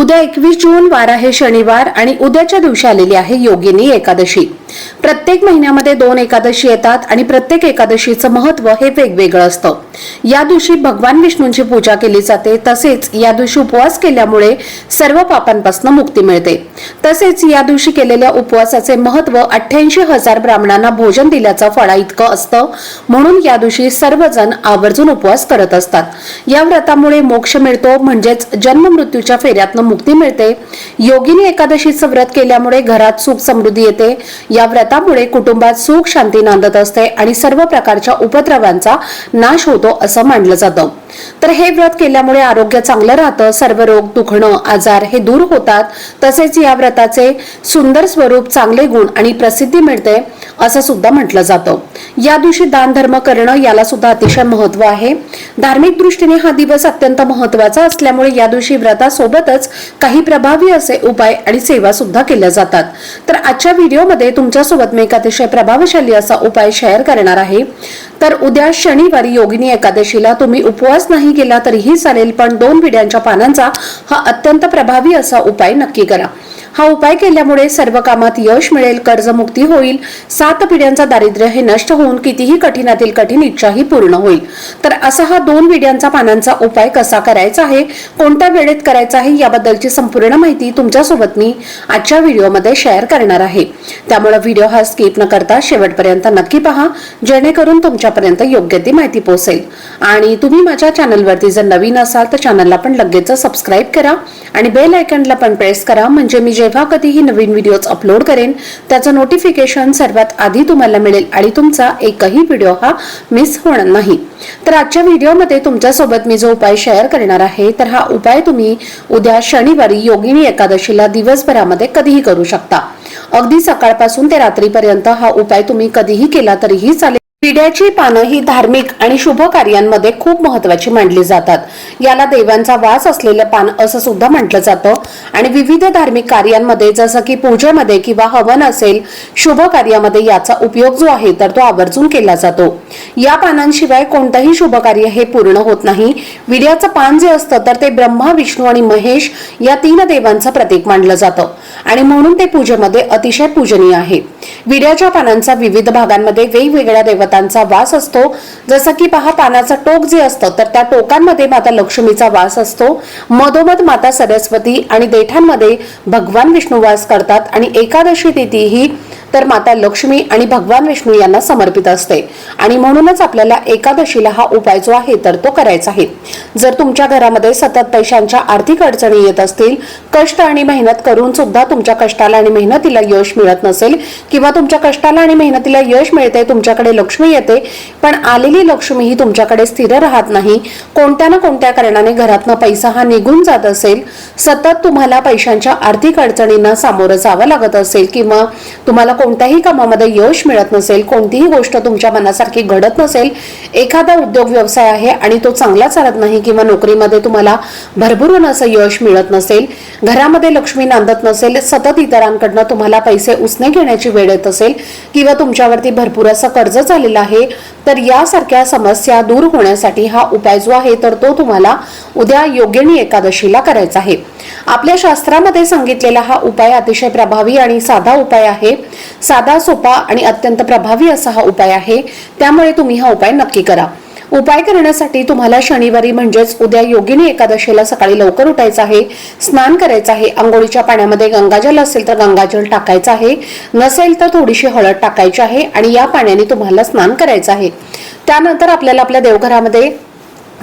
उद्या एकवीस जून वार आहे शनिवार आणि उद्याच्या दिवशी आलेली आहे योगिनी एकादशी. प्रत्येक महिन्यामध्ये दोन एकादशी येतात आणि प्रत्येक एकादशीचं महत्त्व हे वेगवेगळं असतं. या दिवशी भगवान विष्णूंची पूजा केली जाते तसेच या दिवशी उपवास केल्यामुळे सर्व पापांपासून मुक्ती मिळते. तसेच या दिवशी केलेल्या उपवासाचे महत्त्व अठ्ठ्याऐंशी हजार ब्राह्मणांना भोजन दिल्याचं फळा इतकं असतं म्हणून या दिवशी सर्वजण आवर्जून उपवास करत असतात. या व्रतामुळे मोक्ष मिळतो म्हणजेच जन्म मृत्यूच्या फेऱ्यातनं मुक्ती मिळते. योगिनी एकादशीचं व्रत केल्यामुळे घरात सुख समृद्धी येते. या व्रतामुळे कुटुंबात सुख शांती नांदत असते आणि सर्व प्रकारच्या उपद्रवांचा नाश होतो असं मानलं जातं. तर हे व्रत केल्यामुळे आरोग्य चांगलं राहतं सर्व रोग दुखणं आजार हे दूर होतात. तसेच या व्रताचे सुंदर स्वरूप चांगले गुण आणि प्रसिद्धी मिळते. असं सुद्धा म्हटलं जातं. या दिवशी दानधर्म करणं याला सुद्धा अतिशय महत्त्व आहे. धार्मिक दृष्टीने हा दिवस अत्यंत महत्त्वाचा असल्यामुळे या दिवशी व्रतासोबतच काही प्रभावी असे उपाय आणि सेवा सुद्धा केल्या जातात. तर आजच्या व्हिडिओमध्ये तुमच्यासोबत मी एक अतिशय प्रभावशाली असा उपाय शेअर करणार आहे. तर उद्या शनिवारी योगिनी एकादशीला तुम्ही उपवास नाही केला तरीही चालेल पण दोन विड्यांच्या पानांचा हा अत्यंत प्रभावी असा उपाय नक्की करा. हा उपाय केल्यामुळे सर्व कामात यश मिळेल कर्जमुक्ती होईल सात पिढ्यांचा दारिद्र्य हे नष्ट होऊन कितीही कठीणातील कठीण इच्छाही पूर्ण होईल. तर असा हा दोन विड्यांचा पानांचा उपाय कसा करायचा आहे कोणत्या वेळेत करायचा आहे याबद्दलची संपूर्ण माहिती तुमच्यासोबत मी आजच्या व्हिडिओमध्ये शेअर करणार आहे. त्यामुळे व्हिडिओ हा स्किप न करता शेवटपर्यंत नक्की पहा जेणेकरून तुमच्यापर्यंत योग्य ती माहिती पोहोचेल. आणि तुम्ही माझ्या चॅनलवरती जर नवीन असाल तर चॅनलला पण लगेच सबस्क्राईब करा आणि बेल आयकनला पण प्रेस करा म्हणजे मी जेव्हा कधीही नवीन व्हिडिओज अपलोड करेन त्याचं नोटिफिकेशन सर्वात आधी तुम्हाला मिळेल आणि तुमचा एकही व्हिडिओ हा मिस होणार नाही. तर आजच्या व्हिडिओमध्ये तुमच्यासोबत मी जो उपाय शेअर करणार आहे तर हा उपाय तुम्ही उद्या शनिवारी योगिनी एकादशीला दिवसभरामध्ये कधीही करू शकता. अगदी सकाळपासून ते रात्रीपर्यंत हा उपाय तुम्ही कधीही केला तरीही चालेल. विड्याची पानं ही धार्मिक आणि शुभ कार्यांमध्ये खूप महत्वाची मानली जातात. याला देवांचा वास असलेलं पान असं सुद्धा म्हटलं जातं. आणि विविध धार्मिक कार्यांमध्ये जसं की पूजेमध्ये किंवा हवन असेल शुभ कार्यामध्ये याचा उपयोग जो आहे तर तो आवर्जून केला जातो. या पानांशिवाय कोणतंही शुभ कार्य हे पूर्ण होत नाही. विड्याचं पान जे असतं तर ते ब्रह्मा विष्णू आणि महेश या तीन देवांचं प्रतीक मानलं जातं. आणि म्हणून ते पूजेमध्ये अतिशय पूजनीय आहे. विड्याच्या पानांचा विविध भागांमध्ये वेगवेगळ्या देवता फुलांचा वास असतो. जसं की पहा पानाचं टोक जे असतं तर त्या टोकांमध्ये माता लक्ष्मीचा वास असतो. मधोमध माता सरस्वती आणि देठांमध्ये भगवान विष्णू वास करतात आणि एकादशी तिथी ही तर माता लक्ष्मी आणि भगवान विष्णू यांना समर्पित असते. आणि म्हणूनच आपल्याला एकादशीला हा उपाय जो आहे तर तो करायचा आहे. जर तुमच्या घरामध्ये सतत पैशांच्या आर्थिक अडचणी येत असतील कष्ट आणि मेहनत करून सुद्धा तुमच्या कष्टाला आणि मेहनतीला यश मिळत नसेल किंवा तुमच्या कष्टाला आणि मेहनतीला यश मिळते तुमच्याकडे लक्ष्मी येते पण आलेली लक्ष्मी ही तुमच्याकडे स्थिर राहत नाही कोणत्या ना कोणत्या कारणाने घरातनं पैसा हा निघून जात असेल सतत तुम्हाला पैशांच्या आर्थिक अडचणींना सामोरं जावं लागत असेल किंवा तुम्हाला कोणत्याही कामामध्ये यश मिळत नसेल कोणतीही गोष्ट तुमच्या मनासारखी घडत नसेल एखादा उद्योग व्यवसाय आहे आणि तो चांगला चालत नाही किंवा नोकरीमध्ये तुम्हाला भरभरून असं यश मिळत नसेल घरामध्ये लक्ष्मी नांदत नसेल सतत इतरांकडनं तुम्हाला पैसे उसने घेण्याची वेळ येत असेल किंवा तुमच्यावरती भरपूर असं कर्ज झालेलं आहे तर यासारख्या समस्या दूर होण्यासाठी हा उपाय जो आहे तर तो तुम्हाला उद्या योग्यनी एकादशीला करायचा आहे. आपल्या शास्त्रामध्ये सांगितलेला हा उपाय अतिशय प्रभावी आणि साधा उपाय आहे. साधा सोपा आणि अत्यंत प्रभावी असा हा उपाय आहे. त्यामुळे तुम्ही हा उपाय नक्की करा. उपाय करण्यासाठी तुम्हाला शनिवारी म्हणजेच उद्या योगिनी एकादशीला सकाळी लवकर उठायचं आहे. स्नान करायचं आहे. आंघोळीच्या पाण्यामध्ये गंगाजल असेल तर गंगाजल टाकायचं आहे. नसेल तर थोडीशी हळद टाकायची आहे आणि या पाण्याने तुम्हाला स्नान करायचं आहे. त्यानंतर आपल्याला आपल्या देवघरामध्ये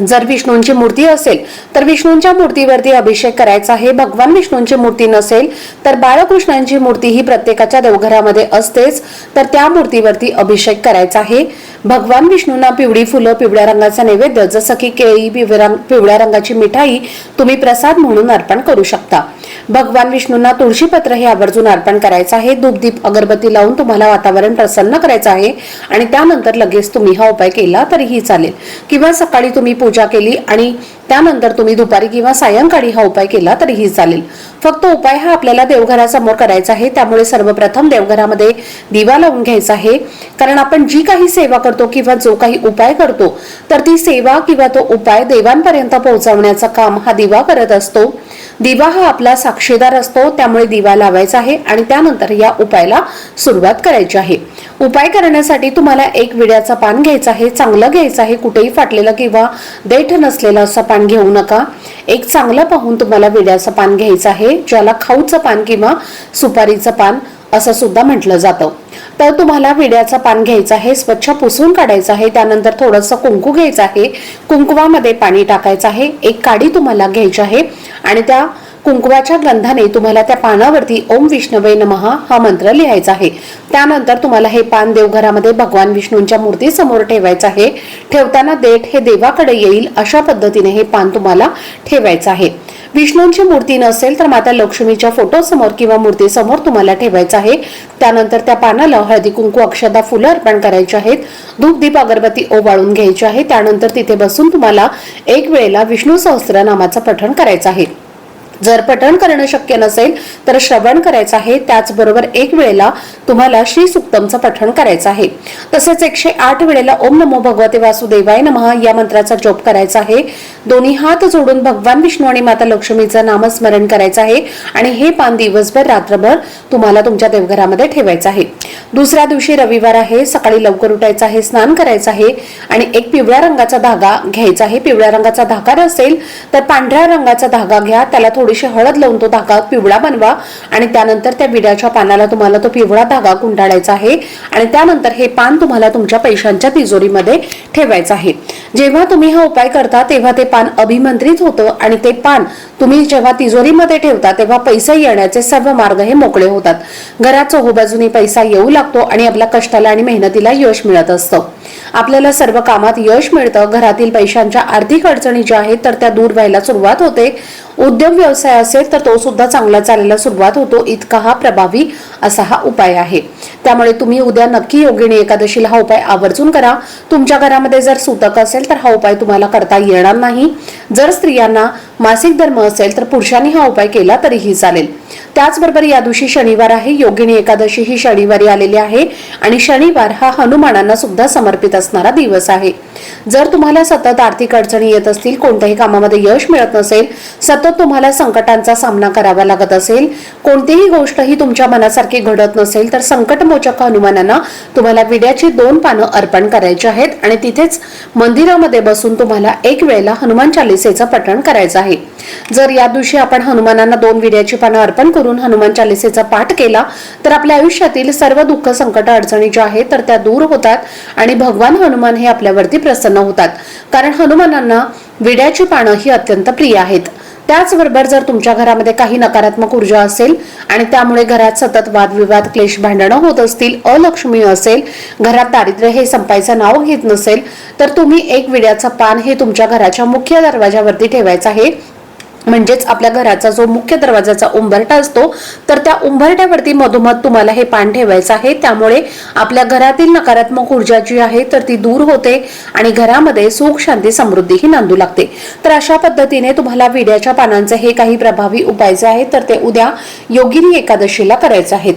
जर विष्णूंची मूर्ती असेल तर विष्णूंच्या मूर्तीवरती अभिषेक करायचा आहे. भगवान विष्णूंची मूर्ती नसेल तर बाळकृष्णांची मूर्ती ही प्रत्येकाच्या देवघरामध्ये असतेच तर त्या मूर्तीवरती अभिषेक करायचा आहे. भगवान विष्णूंना पिवळी फुलं पिवळ्या रंगाचा नैवेद्य जसं की केळी पिवळ्या रंग- पिवळ्या रंगाची मिठाई तुम्ही प्रसाद म्हणून अर्पण करू शकता. भगवान विष्णूंना तुळशीपत्र हे आवर्जून अर्पण करायचं आहे. धूपदीप अगरबत्ती लावून तुम्हाला वातावरण प्रसन्न करायचं आहे. आणि त्यानंतर लगेच तुम्ही हा उपाय केला तरीही चालेल. किंवा सकाळी तुम्ही पूजा केली आणि त्यानंतर तुम्ही दुपारी किंवा सायंकाळी हा उपाय केला तरीही चालेल. फक्त उपाय हा आपल्याला देवघरासमोर करायचा आहे. त्यामुळे सर्वप्रथम देवघरामध्ये दिवा लावून घ्यायचा आहे. कारण आपण जी काही सेवा करतो किंवा जो काही उपाय करतो तर ती सेवा किंवा तो उपाय देवांपर्यंत पोहोचवण्याचं काम हा दिवा करत असतो. दिवा हा आपला साक्षीदार असतो त्यामुळे दिवा लावायचा आहे आणि त्यानंतर या उपायाला सुरुवात करायची आहे. उपाय करण्यासाठी तुम्हाला एक विड्याचा पान घ्यायचा आहे चांगलं घ्यायचं आहे कुठेही फाटलेलं किंवा देठ नसलेलं असं पान घेऊ नका. एक चांगलं पाहून तुम्हाला विड्याचं पान घ्यायचं आहे ज्याला खाऊचं पान किंवा सुपारीचं पान असं सुद्धा म्हटलं जातं. तर तुम्हाला विड्याचं पान घ्यायचं आहे स्वच्छ पुसून काढायचं आहे त्यानंतर थोडंसं कुंकू घ्यायचं आहे. कुंकवामध्ये पाणी टाकायचं आहे एक काडी तुम्हाला घ्यायची आहे आणि त्या कुंकवाच्या गंधाने तुम्हाला त्या पानावरती ओम विष्णवे नमहा हा मंत्र लिहायचा आहे. त्यानंतर तुम्हाला हे पान देवघरामध्ये भगवान विष्णूंच्या मूर्ती समोर ठेवायचं आहे. ठेवताना देठ हे देवाकडे येईल अशा पद्धतीने हे पान तुम्हाला ठेवायचं आहे. विष्णूंची मूर्ती नसेल तर माता लक्ष्मीच्या फोटो समोर किंवा मूर्ती समोर तुम्हाला ठेवायचं आहे. त्यानंतर त्या पानाला हळदी कुंकू अक्षदा फुलं अर्पण करायची आहेत. धूप दीप अगरबत्ती ओवाळून घ्यायची आहे. त्यानंतर तिथे बसून तुम्हाला एक वेळेला विष्णू सहस्त्रनामाचं पठण करायचं आहे. जर पठण करणं शक्य नसेल तर श्रवण करायचं आहे त्याचबरोबर एक वेळेला तुम्हाला श्री सुक्तमचं पठण करायचं आहे. तसेच एकशे आठ वेळेला ओम नमो भगवते वासुदेवाय नमः या मंत्राचा जप करायचा आहे. दोन्ही हात जोडून भगवान विष्णू आणि माता लक्ष्मीचं नामस्मरण करायचं आहे आणि हे पान दिवसभर रात्रभर तुम्हाला तुमच्या देवघरामध्ये ठेवायचं आहे. दुसऱ्या दिवशी रविवार आहे सकाळी लवकर उठायचं आहे स्नान करायचं आहे आणि एक पिवळ्या रंगाचा धागा घ्यायचा आहे. पिवळ्या रंगाचा धागा असेल तर पांढऱ्या रंगाचा धागा घ्या त्याला थोडीशी हळद लावून तो धागा पिवळा बनवा आणि त्यानंतर त्या विड्याच्या पानाला तुम्हाला तो पिवळा धागा गुंडाळायचा आहे आणि त्यानंतर हे पान तुम्हाला तुमच्या पैशांच्या तिजोरीमध्ये ठेवायचं आहे. जेव्हा तुम्ही हा उपाय करता तेव्हा ते पान अभिमंत्रित होतं आणि ते पान तुम्ही जेव्हा तिजोरीमध्ये ठेवता तेव्हा पैसे येण्याचे सर्व मार्ग हे मोकळे होतात. घरात चोहोबाजूनी पैसा येऊ लागतो आणि आपल्या कष्टाला आणि मेहनतीला यश मिळत असतं. आपल्याला सर्व कामात यश मिळतं. घरातील पैशांच्या आर्थिक अडचणी ज्या आहेत तर त्या दूर व्हायला सुरुवात होते. उद्योग व्यवसाय असेल तर तो सुद्धा चांगला चालायला सुरुवात होतो. इतका हा प्रभावी असा हा उपाय आहे. त्यामुळे तुम्ही उद्या नक्की योगिणी एकादशीला हा उपाय आवर्जून करा. तुमच्या घरामध्ये जर सुतक असेल तर हा उपाय तुम्हाला करता येणार नाही. जर स्त्रियांना मासिक धर्म असेल तर पुरुषांनी हा उपाय केला तरीही चालेल. त्याचबरोबर या दिवशी शनिवार आहे योगिनी एकादशी ही शनिवारी आलेली आहे आणि शनिवार हा हनुमानांना सुद्धा समर्पित असणारा दिवस आहे. जर तुम्हाला सतत आर्थिक अडचणी येत असतील कोणत्याही कामामध्ये यश मिळत नसेल सतत तुम्हाला संकटांचा सामना करावा लागत असेल कोणतीही गोष्ट ही तुमच्या मनासारखी घडत नसेल तर संकटमोचक हनुमानांना तुम्हाला विड्याची दोन पानं अर्पण करायची आहेत आणि तिथेच मंदिरामध्ये बसून तुम्हाला एक वेळेला हनुमान चालिसेचं पठण करायचं आहे. जर या दिवशी आपण हनुमानांना दोन विड्याची पानं अर्पण करून हनुमान चालिसेचा पाठ केला तर आपल्या आयुष्यातील सर्व दुःख संकट अडचणी ज्या आहेत तर त्या दूर होतात आणि भगवान हनुमान हे आपल्यावरती प्रसन्न होतात. कारण हनुमानांना विड्याची पानं ही अत्यंत प्रिय आहेत. त्याचबरोबर जर तुमच्या घरामध्ये काही नकारात्मक ऊर्जा असेल आणि त्यामुळे घरात सतत वादविवाद क्लेश भांडणं होत असतील अलक्ष्मी असेल घरात दारिद्र्य हे संपायचं नाव घेत नसेल तर तुम्ही एक विड्याचं पान हे तुमच्या घराच्या मुख्य दरवाजावरती ठेवायचं आहे. म्हणजेच आपल्या घराचा जो मुख्य दरवाजाचा उंबरटा असतो तर त्या उंबरट्यावरती मधोमध तुम्हाला हे पान ठेवायचं आहे. त्यामुळे आपल्या घरातील नकारात्मक ऊर्जा जी आहे तर ती दूर होते आणि घरामध्ये सुख शांती समृद्धी ही नांदू लागते. तर अशा पद्धतीने तुम्हाला विड्याच्या पानांचे हे काही प्रभावी उपाय जे आहेत तर ते उद्या योगिनी एकादशीला करायचे आहेत.